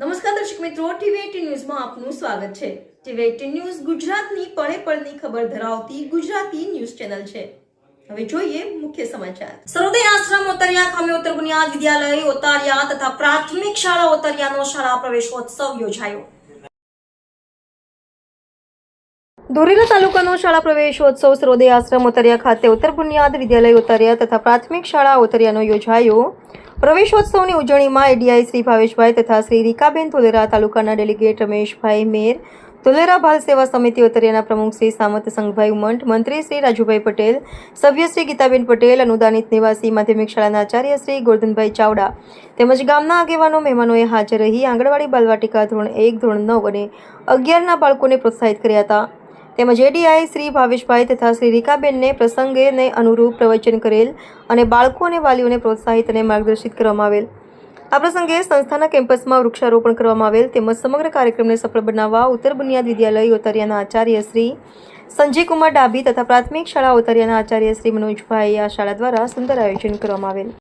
નમસ્કાર દર્શક મિત્રો ટીવી ન્યૂઝમાં આપનું સ્વાગત છે. ટીવી એટીન ન્યૂઝ ગુજરાતની પળે પળની ખબર ધરાવતી ગુજરાતી ન્યૂઝ ચેનલ છે. હવે જોઈએ મુખ્ય સમાચાર. સરોદય આશ્રમ, ઓતરિયા ખામે ઉત્તર બુનિયાદ વિદ્યાલય, ઓતારિયા તથા પ્રાથમિક શાળા, ઓતરિયાનો શાળા પ્રવેશોત્સવ યોજાયો. દોરેલા તાલુકાનો શાળા પ્રવેશોત્સવ સરોદય આશ્રમ ઓતરિયા ખાતે ઉત્તર બુનિયાદ વિદ્યાલય ઓતરિયા તથા પ્રાથમિક શાળા ઓતરિયાનો યોજાયો. પ્રવેશોત્સવની ઉજવણીમાં એડીઆઈ શ્રી ભાવેશભાઈ તથા શ્રી રીકાબેન ધોલેરા તાલુકાના ડેલિગેટ રમેશભાઈ મેર ધોલેરા બાલ સેવા સમિતિ ઓતરિયાના પ્રમુખ શ્રી સામત સંઘભાઈ ઉમંટ મંત્રી શ્રી રાજુભાઈ પટેલ, સભ્ય શ્રી ગીતાબેન પટેલ, અનુદાનિત નિવાસી માધ્યમિક શાળાના આચાર્ય શ્રી ગોરધનભાઈ ચાવડા તેમજ ગામના આગેવાનો, મહેમાનોએ હાજર રહી આંગણવાડી બાલવાટિકા ધોરણ એક, ધોરણ નવ અને અગિયારના બાળકોને પ્રોત્સાહિત કર્યા હતા. તેમજ એડીઆઈ શ્રી ભાવેશભાઈ તથા શ્રી રીકાબેનને પ્રસંગેને અનુરૂપ પ્રવચન કરેલ અને બાળકો અને વાલીઓને પ્રોત્સાહિત અને માર્ગદર્શિત કરવામાં આવેલ. આ પ્રસંગે સંસ્થાના કેમ્પસમાં વૃક્ષારોપણ કરવામાં આવેલ તેમજ સમગ્ર કાર્યક્રમને સફળ બનાવવા ઉત્તર બુનિયાદ વિદ્યાલય ઓતરિયાના આચાર્ય શ્રી સંજયકુમાર ડાભી તથા પ્રાથમિક શાળા ઓતરિયાના આચાર્ય શ્રી મનોજભાઈ આ શાળા દ્વારા સુંદર આયોજન કરવામાં આવેલ.